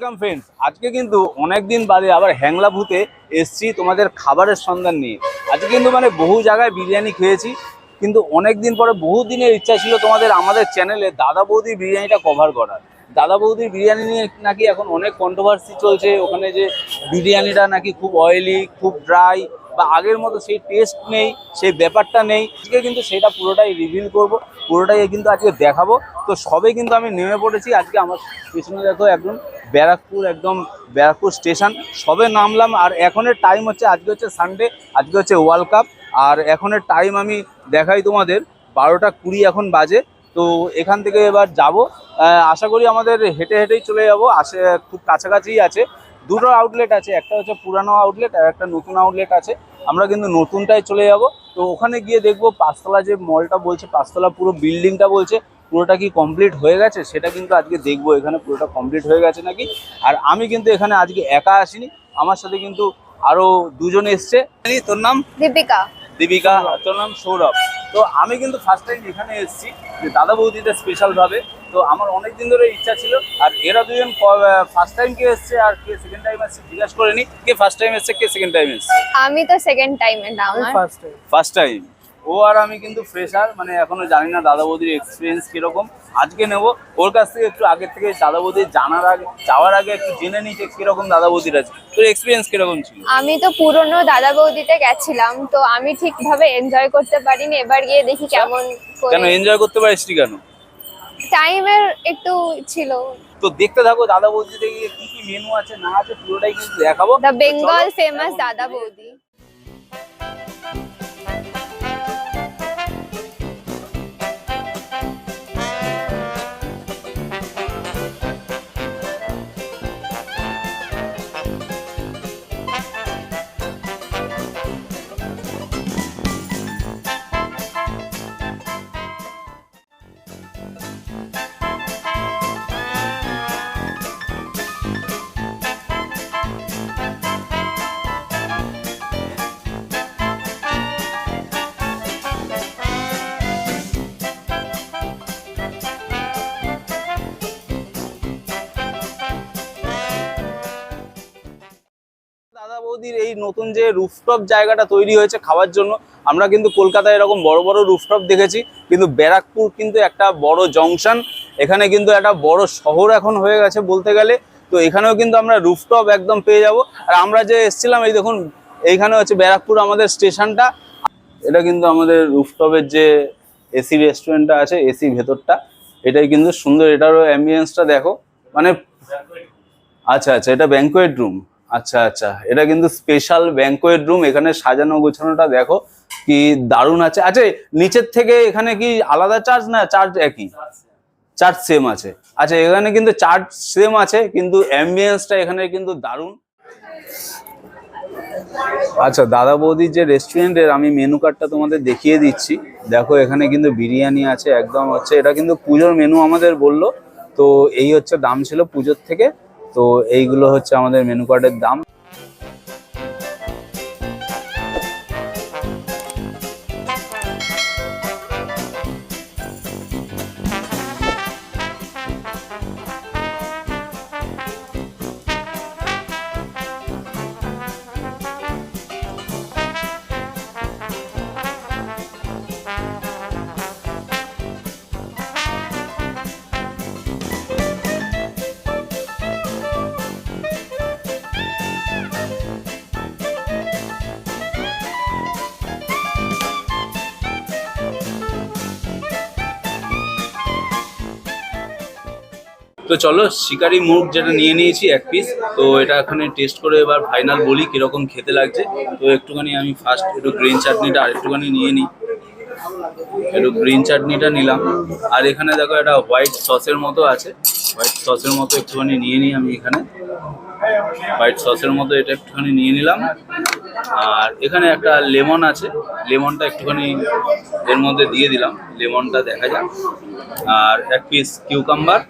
Welcome friends আজকে কিন্তু অনেক দিন বাদে আবার হ্যাংলা ভূতে এসছি তোমাদের খাবারের সন্ধান নিয়ে। আজকে কিন্তু মানে বহু জায়গায় বিরিয়ানি খেয়েছি, কিন্তু অনেক দিন পরে বহু দিনের ইচ্ছা ছিল তোমাদের আমাদের চ্যানেলে দাদা বৌদির বিরিয়ানিটা কভার করার। দাদা বৌদির বিরিয়ানি নিয়ে নাকি এখন অনেক কন্ট্রোভার্সি চলছে, ওখানে যে বিরিয়ানিটা নাকি খুব অয়েলি খুব ড্রাই বা আগের মতো সেই টেস্ট নেই, সেই ব্যাপারটা নেই। আজকে কিন্তু সেটা পুরোটাই রিভিল করব, পুরোটাই কিন্তু আজকে দেখাবো। তো সবে কিন্তু আমি নেমে পড়েছি, আজকে আমার পেছনে দেখো একদম ব্যারাকপুর একদম ব্যারাকপুর স্টেশন সবে নামলাম, আর এখনের টাইম হচ্ছে, আজকে হচ্ছে সানডে আজকে হচ্ছে ওয়ার্ল্ড কাপ আর এখনের টাইম আমি দেখাই তোমাদের, বারোটা কুড়ি এখন বাজে। তো এখান থেকে এবার যাব। আশা করি আমাদের হেঁটে হেঁটেই চলে যাব, আসে খুব কাছাকাছিই আছে। দুটো আউটলেট আছে একটা হচ্ছে পুরানো আউটলেট আর একটা নতুন আউটলেট আছে। আমরা কিন্তু নতুনটাই চলে যাব। তো ওখানে গিয়ে দেখব পাঁচতলা যে মলটা বলছে পাঁচতলা পুরো বিল্ডিংটা বলছে পুরোটা কি কমপ্লিট হয়ে গেছে? সেটা কিন্তু আজকে দেখব এখানে পুরোটা কমপ্লিট হয়ে গেছে নাকি? আর আমি কিন্তু এখানে আজকে একা আসিনি আমার সাথে কিন্তু আরও দুজন এসছে। তোর নাম? দীপিকা। দীপিকা তোর নাম সৌরভ। তো আমি কিন্তু ফার্স্ট টাইম এখানে এসেছি যে দাদা বৌদিটা স্পেশাল ভাবে। তো আমার অনেক দিন ধরে ইচ্ছা ছিল আর এরা দুজন ফার্স্ট টাইম কে এসছে আর কে সেকেন্ড টাইম এসছে জিজ্ঞাসা করে নি কে ফার্স্ট টাইম এসছে কে সেকেন্ড টাইম এসছে। আমি তো সেকেন্ড টাইম এটা আমার ফার্স্ট টাইম ফার্স্ট টাইম ও আর আমি কিন্তু ফ্রেশার মানে এখনও জানি না দাদা বৌদির এক্সপিরিয়েন্স কীরকম। আজকে নেব। ওর কাছ থেকে একটু আগে থেকে দাদা বৌদির জানার আগে যাওয়ার আগে একটু জেনে নিই যে কীরকম দাদা বৌদির আছে তোর এক্সপিরিয়েন্স কীরকম ছিল? আমি তো পুরনো দাদা বৌদিতে গেছিলাম তো আমি ঠিকভাবে এনজয় করতে পারিনি। এবার গিয়ে দেখি কেমন কেন এনজয় করতে পারিস কেন? টাইমের একটু ছিল। তো দেখতে থাকো দাদা বৌদি থেকে কি কি মেনু আছে না আছে পুরোটাই কিন্তু দেখাবো। দ্য বেঙ্গল ফেমাস দাদা বৌদি। এই নতুন যে রুফটপ জায়গাটা তৈরি হয়েছে খাওয়ার জন্য, আমরা কিন্তু কলকাতায় এরকম বড় বড় রুফটপ দেখেছি, কিন্তু ব্যারাকপুর কিন্তু একটা বড় জংশন এখানে কিন্তু একটা বড় শহর এখন হয়ে গেছে বলতে গেলে, তো এখানেও কিন্তু আমরা রুফটপ একদম পেয়ে যাব। আর আমরা যে এসেছিলাম, এই দেখুন, এইখানে হচ্ছে ব্যারাকপুর আমাদের স্টেশনটা, এটা কিন্তু আমাদের রুফটপের যে এসি রেস্টুরেন্টটা আছে এসি ভেতরটা, এটাই কিন্তু সুন্দর, এটারও অ্যাম্বিয়েন্সটা দেখো মানে আচ্ছা আচ্ছা এটা ব্যাঙ্কোয়েট রুম আচ্ছা আচ্ছা। এটা কিন্তু স্পেশাল ব্যাঙ্কোয়েট রুম এখানে সাজানো, গোছানোটা দেখো কি দারুণ আছে। আচ্ছা নিচের থেকে এখানে কি আলাদা চার্জ না চার্জ একই? চার্জ সেম আছে। আচ্ছা এখানে কিন্তু চার্জ সেম আছে, কিন্তু অ্যাম্বিয়েন্সটা এখানে কিন্তু দারুণ। আচ্ছা দাদা বৌদির যে রেস্টুরেন্টের আমি মেনু কার্ডটা তোমাদের দেখিয়ে দিচ্ছি। দেখো, এখানে কিন্তু বিরিয়ানি আছে, একদম হচ্ছে, এটা কিন্তু পুজোর মেনু আমাদের বলল। তো এই হচ্ছে দাম ছিল পুজোর থেকে তো এইগুলো হচ্ছে আমাদের মেনু কার্ডের দাম। তো চলো, শিকারি মুখ যেটা নিয়ে নিয়েছি, এক পিস তো এটা এখানে টেস্ট করে এবার ফাইনাল বলি কীরকম খেতে লাগছে। তো একটুখানি আমি ফার্স্ট একটু গ্রিন চাটনিটা আর একটুখানি নিয়ে নিই। একটু গ্রিন চাটনিটা নিলাম। আর এখানে দেখো এটা হোয়াইট সসের মতো আছে। হোয়াইট সসের মতো একটুখানি নিয়ে নিই আমি এখানে। হোয়াইট সসের মতো এটা একটুখানি নিয়ে নিলাম। আর এখানে একটা লেমন আছে, লেমনটা একটুখানি এর মধ্যে দিয়ে দিলাম, লেমনটা দেখা যাক। আর এক পিস কিউকাম্বার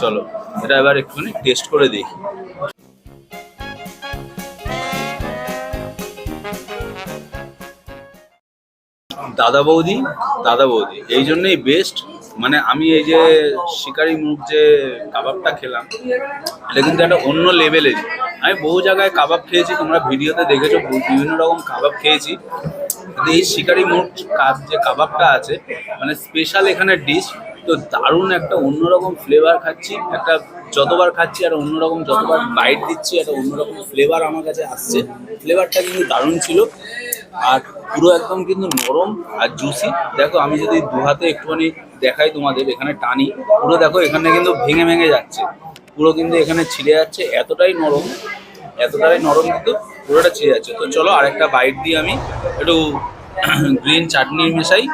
চলো, এটা এবার একটুখানি টেস্ট করে দেখি। দাদা বৌদি দাদা বৌদি, এই জন্যই বেস্ট মানে আমি এই যে শিকারি মুখ যে কাবাবটা খেলাম, এটা কিন্তু একটা অন্য লেভেলের আমি বহু জায়গায় কাবাব খেয়েছি, তোমরা ভিডিওতে দেখেছ বিভিন্ন রকম কাবাব খেয়েছি। কিন্তু এই শিকারি মুখ কাব যে কাবাবটা আছে মানে স্পেশাল এখানে ডিশ তো দারুণ একটা অন্যরকম ফ্লেভার খাচ্ছি, একটা যতবার খাচ্ছি আর অন্যরকম যতবার বাইট দিচ্ছি, একটা অন্যরকম ফ্লেভার আমার কাছে আসছে। ফ্লেভারটা কিন্তু দারুণ ছিল। আর পুরো একদম কিন্তু নরম আর জুসি দেখো, আমি যদি দু হাতে একটুখানি দেখাই তোমাদের, এখানে টানি। পুরো দেখো, এখানে কিন্তু ভেঙে ভেঙে যাচ্ছে। পুরো কিন্তু এখানে ছিঁড়ে যাচ্ছে। এতটাই নরম এতটাই নরম কিন্তু পুরোটা ছিঁড়ে যাচ্ছে। তো চলো, আরেকটা বাইট দিয়ে আমি। একটু গ্রিন চাটনি মেশাই।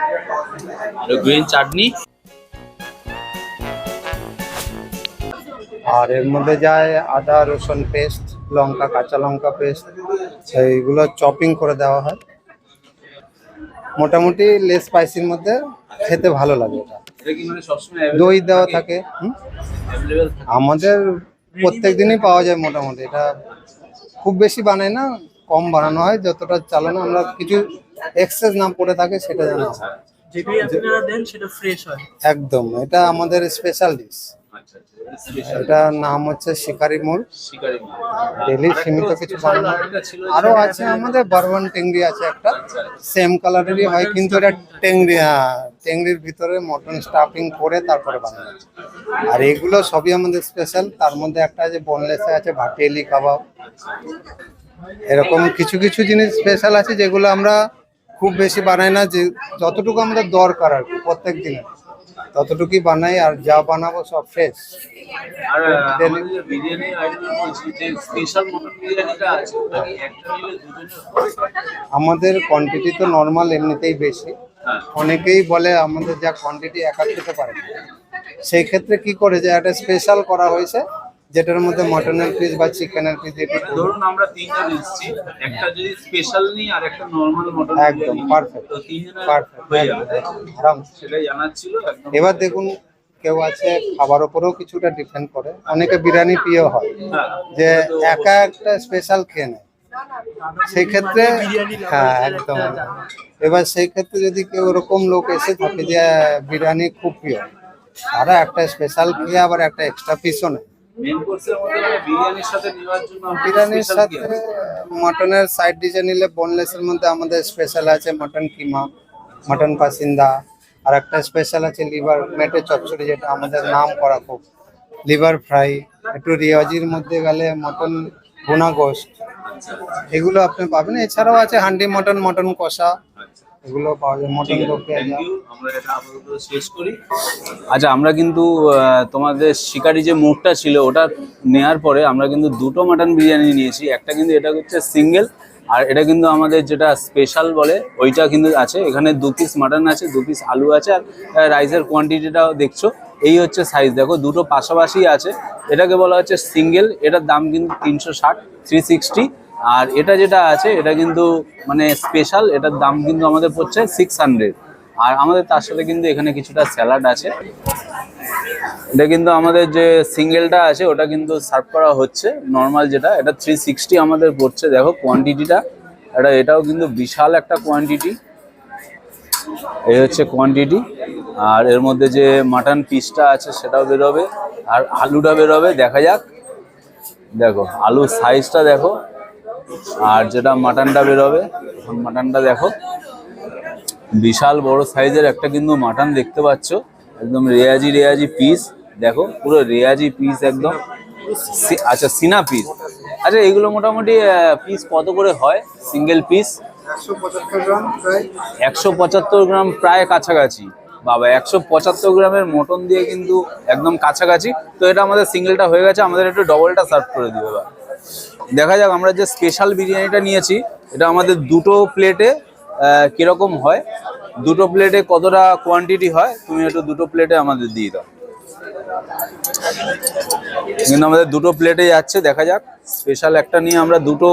গ্রিন চাটনি আর এর মধ্যে যায় আদা, রসুন পেস্ট লঙ্কা, কাঁচা লঙ্কা পেস্ট এইগুলো চপিং করে দেওয়া হয়। মোটামুটি লেস স্পাইসির মধ্যে খেতে ভালো লাগে মানে দই দেওয়া থাকে? হুম? আমাদের প্রত্যেক দিনই পাওয়া যায় মোটামুটি। এটা খুব বেশি বানায় না কম বানানো হয়। যতটা চালানো আমরা কিছু এক্সেস না পড়ে থাকে সেটা জানা। যেটাই আপনারা দেন সেটা ফ্রেশ হয়। একদম এটা আমাদের স্পেশাল ডিশ আচ্ছা আচ্ছা। এটার নাম হচ্ছে শিকারি মোড় ডেলি সীমিত কিছু বানানো। হয়। আরও আছে আমাদের বারবান টেংরি আছে একটা। সেম কালারেরই হয় কিন্তু এটা টেংরি হ্যাঁ টেংরির ভিতরে মটন স্টাফিং করে তারপরে বানানো। আর এগুলো সবই আমাদের স্পেশাল তার মধ্যে একটা আছে বোনলেসে আছে ভাটিয়েলি কাবাব। এরকম কিছু কিছু জিনিস স্পেশাল আছে যেগুলো আমরা খুব বেশি বানাই না যে যতটুকু আমাদের দরকার আর কি প্রত্যেক দিনে। ততটুকুই বানাই আর যা বানাবো সব ফ্রেশ আর আমাদের বিরিয়ানি স্পেশাল আছে কোয়ান্টিটি তো নর্মাল এমনিতেই বেশি। হ্যাঁ। অনেকেই বলে আমাদের যা কোয়ান্টিটি একা খেতে পারে সেই ক্ষেত্রে কি করে যে একটা স্পেশাল করা হয়েছে যেটার মধ্যে মটনের পিস বা চিকেনের পিস এটি ধরুন আমরা তিনজন এসেছি একটা যদি স্পেশাল নিই আর একটা নর্মাল মটন একদম, পারফেক্ট তো তিনজনের Perfect, হয়ে যাবে? আরাম সেটাই জানাচ্ছিল একদম। এবার দেখুন কেউ আছে খাবার ওপরেও কিছুটা ডিপেন্ড করে। অনেকে বিরিয়ানি প্রিয় হয় হ্যাঁ। যে একা একটা স্পেশাল খেয়ে নেয়। সেই ক্ষেত্রে হ্যাঁ একদম। এবার সেই ক্ষেত্রে যদি কেউ ওরকম লোক এসে থাকে যে বিরিয়ানি খুব প্রিয় তারা একটা স্পেশাল খেয়ে আবার একটা এক্সট্রা পিসও নেয়। মেন কোর্সের মধ্যে বিরিয়ানির সাথে নেওয়ার জন্য বিরিয়ানির সাথে মটনের সাইড ডিশে নিলে বোনলেসের মধ্যে আমাদের স্পেশাল আছে মটন কিমা মটন পাসিন্দা আর একটা স্পেশাল আছে লিভার মেটে চচ্চড়ি যেটা আমাদের নাম করা খুব। লিভার ফ্রাই একটু রিয়াজির মধ্যে গেলে মটন ভুনা গোস্ট এগুলো আপনি পাবেন। এছাড়াও আছে হান্ডি মটন মটন কষা। এগুলো পাওয়া যায় মটন দো পেঁয়াজা আমরা এটা আপাতত শেষ করি। আচ্ছা আমরা কিন্তু তোমাদের শিকারি যে মুখটা ছিল ওটা নেয়ার পরে আমরা কিন্তু দুটো মাটন বিরিয়ানি নিয়েছি। একটা কিন্তু এটা হচ্ছে সিঙ্গেল আর এটা কিন্তু আমাদের যেটা স্পেশাল বলে ওইটা কিন্তু আছে। এখানে দু পিস মাটন আছে দু পিস আলু আছে আর রাইসের কোয়ান্টিটিটাও দেখছ। এই হচ্ছে সাইজ দেখো দুটো পাশাপাশি আছে। এটাকে বলা হচ্ছে সিঙ্গেল এটার দাম কিন্তু তিনশো ষাট থ্রি সিক্সটি আর এটা যেটা আছে, এটা কিন্তু মানে স্পেশাল এটার দাম কিন্তু আমাদের পড়ছে সিক্স হান্ড্রেড আর আমাদের তার সাথে কিন্তু এখানে কিছুটা স্যালাড আছে। এটা কিন্তু আমাদের যে সিঙ্গেলটা আছে, ওটা কিন্তু সার্ভ করা হচ্ছে নর্মাল যেটা। এটা থ্রি সিক্সটি আমাদের পড়ছে, দেখো কোয়ান্টিটিটা এটা, এটাও কিন্তু বিশাল একটা কোয়ান্টিটি এই হচ্ছে কোয়ান্টিটি আর এর মধ্যে যে মাটন পিসটা আছে, সেটাও বেরোবে। আর আলুটা বেরোবে, দেখা যাক। দেখো, আলুর সাইজটা দেখো। আর যেটা মাটনটা বেরোবে মাটনটা দেখো। বিশাল বড় সাইজের একটা কিন্তু মাটন দেখতে পাচ্ছ। একদম রেয়াজি রেয়াজি পিস দেখো, পুরো রেয়াজি পিস একদম। আচ্ছা সিনা পিস আচ্ছা এগুলো মোটামুটি পিস কত করে হয়? সিঙ্গেল পিস একশো পঁচাত্তর গ্রাম প্রায় কাছাকাছি। বাবা, একশো পঁচাত্তর গ্রামের মটন দিয়ে কিন্তু একদম কাছাকাছি। তো এটা আমাদের সিঙ্গেলটা হয়ে গেছে, আমাদের একটু ডবলটা সার্ভ করে দিবে এবার। দেখা যাক, আমরা যে স্পেশাল বিরিয়ানিটা নিয়েছি, এটা আমাদের দুটো প্লেটে কীরকম হয়? দুটো প্লেটে কতটা কোয়ান্টিটি হয়? তুমি একটু দুটো প্লেটে আমাদের দিয়ে দাও। কিন্তু আমাদের দুটো প্লেটে যাচ্ছে, দেখা যাক। স্পেশাল একটা নিয়ে আমরা দুটো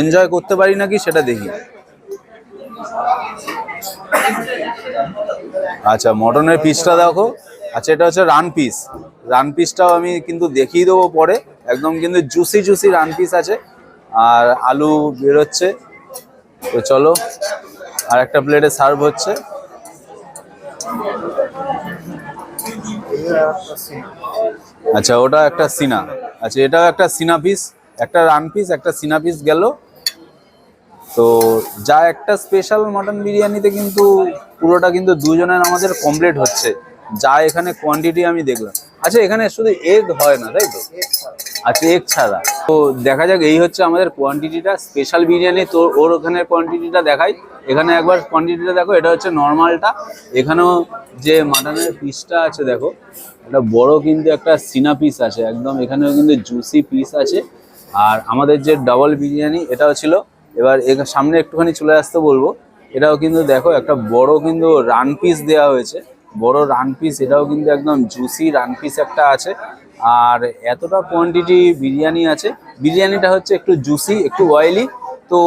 এনজয় করতে পারি নাকি সেটা দেখি। আচ্ছা মটনের পিসটা দেখো। আচ্ছা এটা হচ্ছে রান পিস রান পিসটাও আমি কিন্তু দেখিয়ে দেবো পরে। একদম কিন্তু জুসি জুসি রান পিস আছে। আর আলু বেরোচ্ছে। তো চলো, আর একটা প্লেটে সার্ভ হচ্ছে। আচ্ছা ওটা একটা সিনা। আচ্ছা এটাও একটা সিনা পিস একটা রান পিস একটা সিনা পিস গেল। তো যা একটা স্পেশাল মটন বিরিয়ানিতে কিন্তু পুরোটা কিন্তু দুজনের আমাদের কমপ্লিট হচ্ছে। যা এখানে কোয়ান্টিটি আমি দেখলাম। আচ্ছা এখানে শুধু এগ হয় না, তাই তো? আচ্ছা এগ ছাড়া। তো দেখা যাক, এই হচ্ছে আমাদের কোয়ান্টিটিটা স্পেশাল বিরিয়ানি তো ওর ওখানে কোয়ান্টিটিটা দেখাই। এখানে একবার কোয়ান্টিটিটা দেখো, এটা হচ্ছে নর্মালটা এখানেও যে মাটনের পিসটা আছে, দেখো এটা বড় কিন্তু একটা সিনা পিস আছে, একদম এখানেও কিন্তু জুসি পিস আছে। আর আমাদের যে ডাবল বিরিয়ানি, এটাও ছিল। এবার সামনে একটুখানি চলে আসতে বলব। এটাও কিন্তু দেখো, একটা বড় কিন্তু রান পিস দেওয়া হয়েছে। বড় রান পিস এটাও কিন্তু একদম জুসি রান পিস একটা আছে। আর এতটা কোয়ান্টিটি বিরিয়ানি আছে। বিরিয়ানিটা হচ্ছে একটু জুসি একটু অয়েলি তো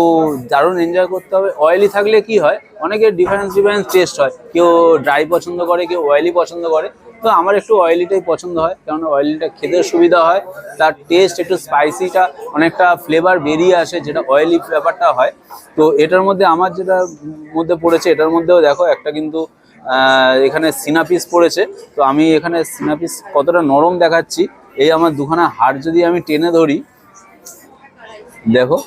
দারুণ এনজয় করতে হবে। অয়েলি থাকলে কি হয়? অনেকের ডিফারেন্স ডিফারেন্স টেস্ট হয়। কেউ ড্রাই পছন্দ করে, কেউ অয়েলি পছন্দ করে। তো আমার একটু অয়েলিটাই পছন্দ হয় কারণ অয়েলিটা খেতে সুবিধা হয়। তার টেস্ট একটু স্পাইসিটা অনেকটা ফ্লেভার বেরিয়ে আসে, যেটা অয়েলি ব্যাপারটা হয়। তো এটার মধ্যে আমার যেটা মধ্যে পড়েছে, এটার মধ্যেও দেখো, একটা কিন্তু এখানে সিনাপিস পড়েছে। তো আমি এখানে সিনাপিস কতটা নরম দেখাচ্ছি, এই আমার দুখানা হাড় যদি আমি টেনে ধরি, দেখো,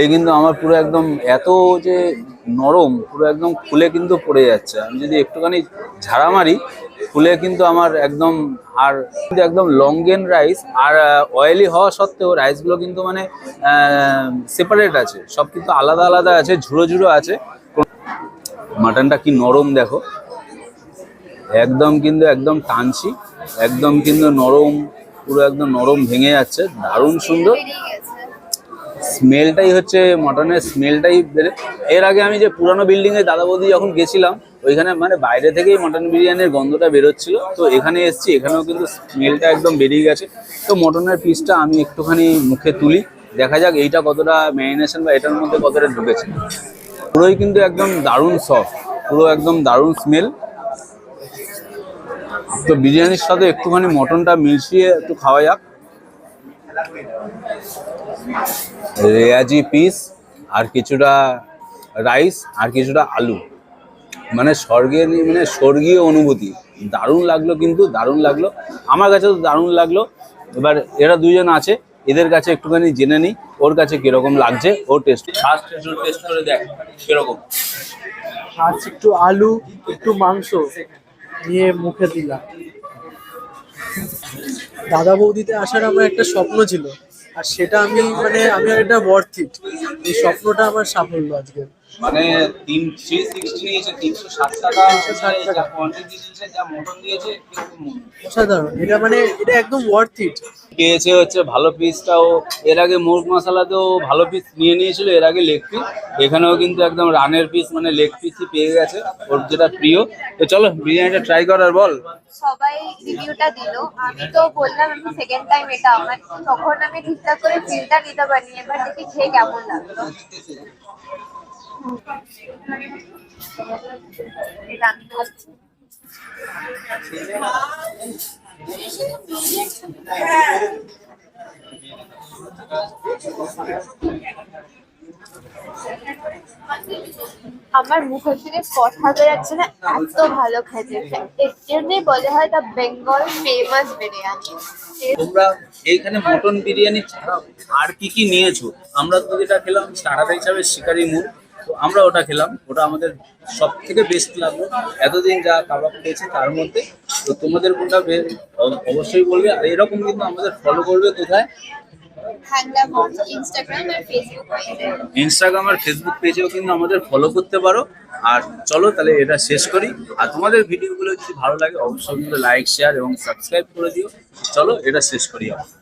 এই কিন্তু আমার পুরো একদম এত যে নরম, পুরো একদম খুলে কিন্তু পড়ে যাচ্ছে। আমি যদি একটুখানি ঝাড়া মারি খুলে কিন্তু আমার একদম আর একদম লংগেন রাইস আর অয়েলি হওয়া সত্ত্বেও রাইসগুলো কিন্তু মানে সেপারেট আছে। সব কিন্তু আলাদা আলাদা আছে ঝুড়ো ঝুড়ো আছে। মাটনটা কি নরম দেখো। একদম কিন্তু একদম টানছি, একদম কিন্তু নরম, পুরো একদম নরম ভেঙে যাচ্ছে, দারুণ সুন্দর। স্মেলটাই হচ্ছে মটনের স্মেলটাই এর আগে আমি যে পুরানো বিল্ডিং এ দাদা বৌদি যখন গেছিলাম, ওইখানে মানে বাইরে থেকেই মটন বিরিয়ানির গন্ধটা বেরোচ্ছিল, তো এখানে এসেছি, এখানেও কিন্তু স্মেলটা একদম বেরিয়ে গেছে। তো মটনের পিসটা আমি একটুখানি মুখে তুলি, দেখা যাক এইটা কতটা ম্যারিনেশন বা এটার মধ্যে কতটা ঢুকেছে। পুরোই কিন্তু একদম দারুণ সফট পুরো একদম দারুণ স্মেল তো বিরিয়ানির সাথে একটুখানি মটনটা মিশিয়ে একটু খাওয়া যাক। রেয়াজি পিস আর কিছুটা রাইস আর কিছুটা আলু। মানে স্বর্গের মানে স্বর্গীয় অনুভূতি। দারুণ লাগল কিন্তু দারুণ লাগল। আমার কাছে তো দারুণ লাগল। এবার এরা দুজন আছে এদের কাছে একটুখানি জেনে নিই ওর কাছে কীরকম লাগছে ওর টেস্ট ফার্স্ট টেস্ট করে দেখ কীরকম। আর একটু আলু একটু মাংস। নিয়ে মুখে দিলাম। দাদা বৌদিতে আসার আমার একটা স্বপ্ন ছিল। আর সেটা আমি মানে আমি একটা বর্থিট এই স্বপ্নটা আমার সাফল্য আজকে। মানে তিন থ্রি সিক্সটি নিয়েছে তিনশো ষাট টাকা 360 টাকা। কোয়ান্টিটি দিয়েছে যা মটন দিয়েছে অসাধারণ। এটা মানে এটা একদম ওয়ার্থ ইট পেয়েছে হচ্ছে ভালো পিসটাও এর আগে মুরগ মশলাতেও ভালো পিস নিয়ে নিয়েছিল এর আগে লেগ পিস এখানেও কিন্তু একদম রানের পিস মানে লেগ পিসই পেয়ে গেছে ওর যেটা প্রিয়। তো চলো বিরিয়ানিটা ট্রাই করার বল। সবাই রিভিউটা দিল। আমি তো বললাম আমি সেকেন্ড টাইম এটা। আমার তখন আমি ঠিকঠাক করে ফিলটা নিতে পারিনি। এবার দেখি খেয়ে কেমন লাগল। আমার মুখে থেকে কথা বেরোচ্ছে না, এত ভালো খেতে। এর জন্যই বলে হয় দ্য বেঙ্গল ফেমাস বিরিয়ানি। তোমরা এইখানে মটন বিরিয়ানি ছাড়াও আর কি কি নিয়েছো? আমরা তো যেটা খেলাম স্টার্টার হিসাবে শিকারি মুড় তো আমরা ওটা খেলাম। ওটা আমাদের সব থেকে বেস্ট লাগল। এতদিন যা কাবাব খেয়েছি তার মধ্যে। তো তোমাদের কোনটা অবশ্যই বলবে। আর এরকম কিন্তু আমাদের ফলো করবে কোথায়? ইনস্টাগ্রাম আর ফেসবুক পেজে। ইনস্টাগ্রাম আর ফেসবুক পেজেও কিন্তু আমাদের ফলো করতে পারো। আর চলো তাহলে এটা শেষ করি। আর তোমাদের ভিডিওগুলো যদি ভালো লাগে অবশ্যই কিন্তু লাইক শেয়ার এবং সাবস্ক্রাইব করে দিও। চলো এটা শেষ করি আমরা।